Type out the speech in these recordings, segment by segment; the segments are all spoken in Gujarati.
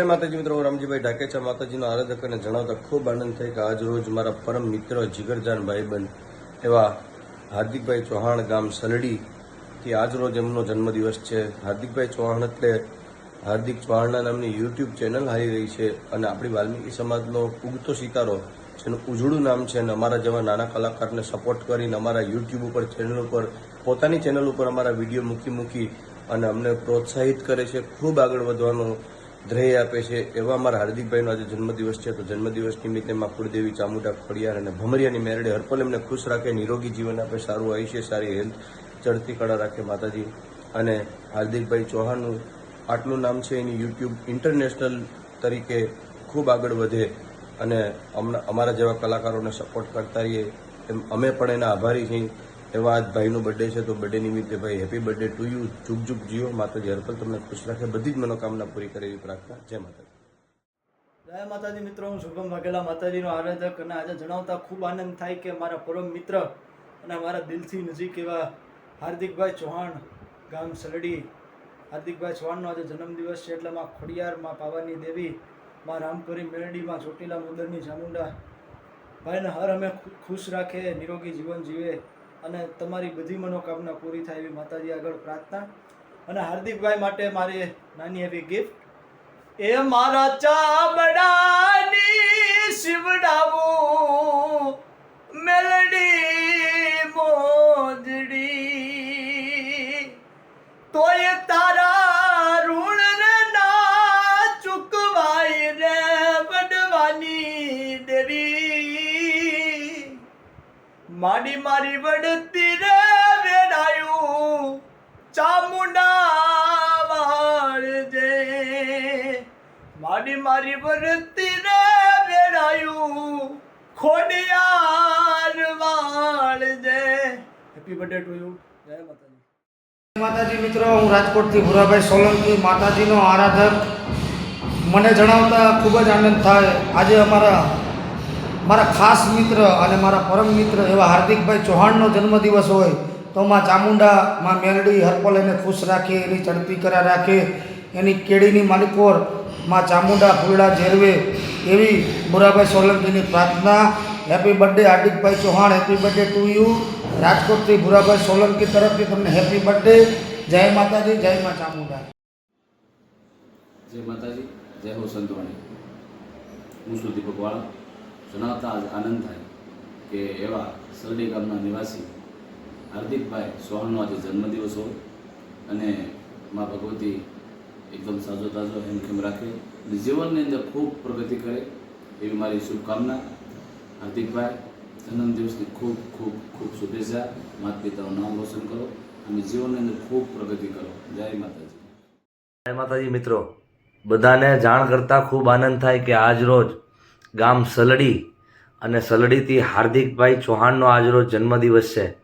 માતાજી મિત્રો રામજીભાઈ ઢાકેચા માતાજીનો આરાધક અને જણાવતા ખૂબ આનંદ થાય કે આજ રોજ મારા પરમ મિત્ર, જીગરજાન ભાઈબંધ એવા હાર્દિકભાઈ ચૌહાણ ગામ સલડી થી આજ રોજ એમનો જન્મદિવસ છે. હાર્દિકભાઈ ચૌહાણ એટલે હાર્દિક ચૌહાણના નામની યુટ્યુબ ચેનલ હારી રહી છે અને આપણી વાલ્મીકી સમાજનો ઉગતો સિતારો જેનું ઉજળું નામ છે અને અમારા જેવા નાના કલાકારને સપોર્ટ કરીને અમારા યુટ્યુબ ઉપર ચેનલ ઉપર, પોતાની ચેનલ ઉપર અમારા વીડિયો મૂકી મૂકી અને અમને પ્રોત્સાહિત કરે છે. ખૂબ આગળ વધવાનો ધ્યેય આપે છે. એવા અમારા હાર્દિકભાઈનો આજે જન્મદિવસ છે. તો જન્મદિવસ નિમિત્તે માં કુળદેવી ચામુંડા ખોડિયાર અને ભમરિયાની મેરડે હરપલ એમને ખુશ રાખે, નિરોગી જીવન આપે, સારું આયુષ્ય, સારી હેલ્થ ચડતી કળા રાખે માતાજી. અને હાર્દિકભાઈ ચૌહાણનું આટલું નામ છે એની યુટ્યુબ ઇન્ટરનેશનલ તરીકે ખૂબ આગળ વધે અને અમારા જેવા કલાકારોને સપોર્ટ કરતા રહીએ. એમ, અમે પણ એના આભારી છીએ. એવા આજ ભાઈનો બર્થડે છે, તો બર્થડે નિમિત્તે ભાઈ હેપી બર્થડે ટુ યુ જુગ જુગ જીઓ. માતાજી હરપલ તમને ખુશ રાખે. બધી જ મનોકામના પૂરી કરે એવી પ્રાર્થના. જય માતાજી. જય માતાજી મિત્રો, હું શુભમ વાઘેલા માતાજીનો આરાધક અને આજે જણાવતા ખૂબ આનંદ થાય કે મારા પરમ મિત્ર અને મારા દિલથી નજીક એવા હાર્દિકભાઈ ચૌહાણ ગામ સલડી હાર્દિકભાઈ ચૌહાણનો આજે જન્મદિવસ છે, એટલે માં ખોડિયાર, માં પાવાની દેવી, માં રામપુરી મેરડી, માં ચોટીલા મુદરની ચામુંડા. ભાઈને હર અમે ખુશ રાખે, નિરોગી જીવન જીવે. અને તમારી બધી મનોકામના પૂરી થાય એવી માતાજી આગળ પ્રાર્થના. અને હાર્દિકભાઈ માટે મારી નાની એવી ગિફ્ટ એ મારા ચામડાની શિવડાવું, મેલડી મોજડી. તોય તારા માડી મારી વડતી રે વેડાયું. ચામુંડા વાળજે માડી મારી વડતી રે વેડાયું. ખોડિયાર વાળજે હેપી બર્થડે ટુ યુ જય માતાજી. માતાજી મિત્રો, હું રાજકોટથી ભુરાભાઈ સોલંકી, માતાજીનો આરાધક. મને જણાવતા ખૂબ જ આનંદ થાય. આજે અમારા મારા ખાસ મિત્ર અને મારા પરમ મિત્ર એવા હાર્દિકભાઈ ચૌહાણનો જન્મદિવસ હોય તો માં ચામુંડા, માં મેલડી, હરપલ એને ખુશ રાખે, એની ચડતી કરા રાખે, એની કેળીની માલિકોરમાં ચામુંડા, ફૂલડા જેરવે એવી ભુરાભાઈ સોલંકીની પ્રાર્થના. Happy birthday Hardikbhai Chauhan happy birthday to you રાજકોટથી ભુરાભાઈ સોલંકી તરફથી તમને હેપી બર્થડે જય માતાજી, જય મા ચામુંડા. જય માતાજી, જય હો સંતવાણી. હું છું દીપક વાળા. જણાવતા જ આનંદ થાય કે એવા સરડી ગામના નિવાસી હાર્દિકભાઈ સોહણનો આજે જન્મદિવસ હોય અને મા ભગવતી એકદમ સાજો તાજો હેમખેમ રાખે અને જીવનની અંદર ખૂબ પ્રગતિ કરે એવી મારી શુભકામના. હાર્દિકભાઈ જન્મદિવસની ખૂબ ખૂબ ખૂબ શુભેચ્છા. માતા પિતાનું નામ રોશન કરો અને જીવનની અંદર ખૂબ પ્રગતિ કરો. જય માતાજી. જય માતાજી મિત્રો. બધાને જાણ કરતાં ખૂબ આનંદ થાય કે આજ રોજ ગામ સલડી અને સલડીથી હાર્દિકભાઈ ચૌહાણનો આજરોજ જન્મદિવસ છે.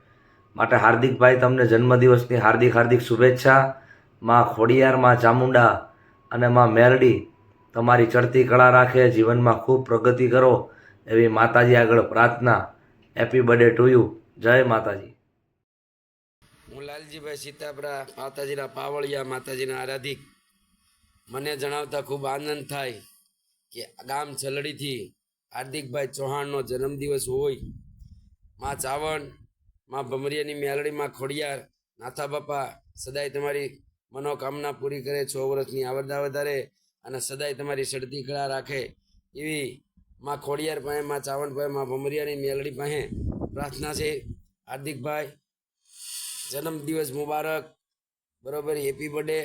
માટે હાર્દિકભાઈ, તમને જન્મદિવસની હાર્દિક હાર્દિક શુભેચ્છા. માં ખોડિયાર, માં ચામુંડા અને માં મેરડી, તમારી ચડતી કળા રાખે, જીવનમાં ખૂબ પ્રગતિ કરો એવી માતાજી આગળ પ્રાર્થના. હેપી બર્થડે ટુ યુ જય માતાજી. હું લાલજીભાઈ સીતાપરા, માતાજીના પાવળિયા, માતાજીના આરાધિક. મને જણાવતા ખૂબ આનંદ થાય. કે ગામ જલડીથી હાર્દિકભાઈ ચૌહાણનો જન્મદિવસ હોય, માં ચાવણમાં ભમરિયાની મેલડીમાં ખોડિયાર, નાથા બાપા, સદાય તમારી મનોકામના પૂરી કરે, છ વર્ષની આવરદા વધારે અને સદાય તમારી સડતી કળા રાખે એવી માં ખોડિયાર પાસે, માં ચાવણ પાસે, માં ભમરિયાની મેલડી પાસે પ્રાર્થના છે. હાર્દિકભાઈ, જન્મદિવસ મુબારક. બરોબર, હેપી બર્થડે.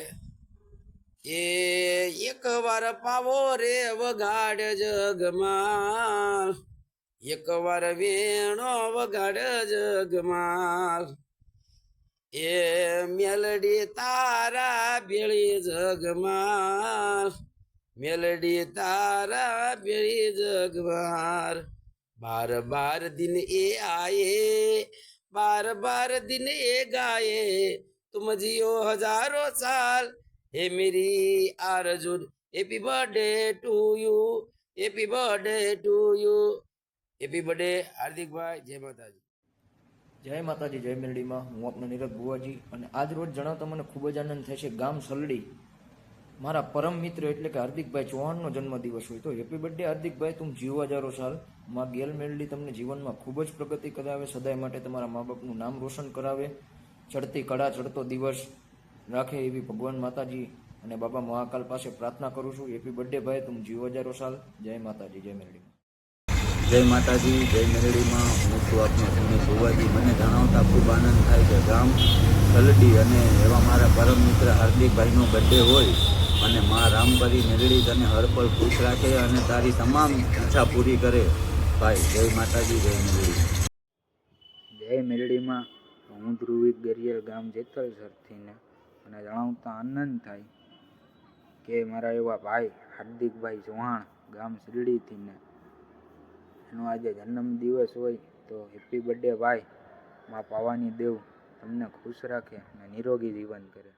એ એક વાર પાવો રે વગાડ જગમાલ. એક વાર વેણો વગાડ જગમાલ. એ મેલડી તારા બેળી જગમાર મેલડી તારા બેળી જગમાર બાર બાર દિન એ આયે, બાર બાર દિન એ ગાયે. તુમ જીઓ હજારો સાલ હે મેરી આરજુ happy birthday to you, happy birthday to you. Happy birthday, હાર્દિકભાઈ, જય માતાજી. જય માતાજી, જય મેરડીમાં હું આપનો નીરજ ભુવાજી અને આજ રોજ જણાવતા મને ખૂબ જ આનંદ થાય છે. ગામ સલડી મારા પરમ મિત્ર એટલે કે હાર્દિકભાઈ ચૌહાણનો જન્મદિવસ હોય તો હેપી બર્થડે હાર્દિકભાઈ, તું જીવવા જારો સાલ. માં ગેલ મેળડી તમને જીવનમાં ખૂબ જ પ્રગતિ કરાવે, સદાય માટે તમારા મા બાપનું નામ રોશન કરાવે. ચડતી કળા, ચડતો દિવસ. રાખે એવી ભગવાન માતાજી અને બાબા મહાકાલ પાસે પ્રાર્થના કરું છું. હેપી બર્થડે ભાઈ તું જીવો હજારો સાલ. જય માતાજી જય મેળડી જય માતાજી જય મેરડીમાં. હું છું આપનો સુમેશ ભુવાજી મને જણાવતા ખૂબ આનંદ થાય છે. ગામ કલડી અને એવા મારા પરમ મિત્ર હાર્દિકભાઈનો બર્થડે હોય અને મા રામપરી મેરડી તને હરપળ ખુશ રાખે અને તારી તમામ ઈચ્છા પૂરી કરે. ભાઈ જય માતાજી જય મેરડી. જય મેરડીમાં. હું ધ્રુવિત ગરિયલ ગામ જેતલ મને જણાવતા આનંદ થાય કે મારા એવા ભાઈ, હાર્દિકભાઈ ચૌહાણ, ગામ શિરડીથી ને એનો આજે જન્મ દિવસ હોય તો હેપી બર્થડે ભાઈ, માં પાવાની દેવ, તમને ખુશ રાખે અને નિરોગી જીવન કરે.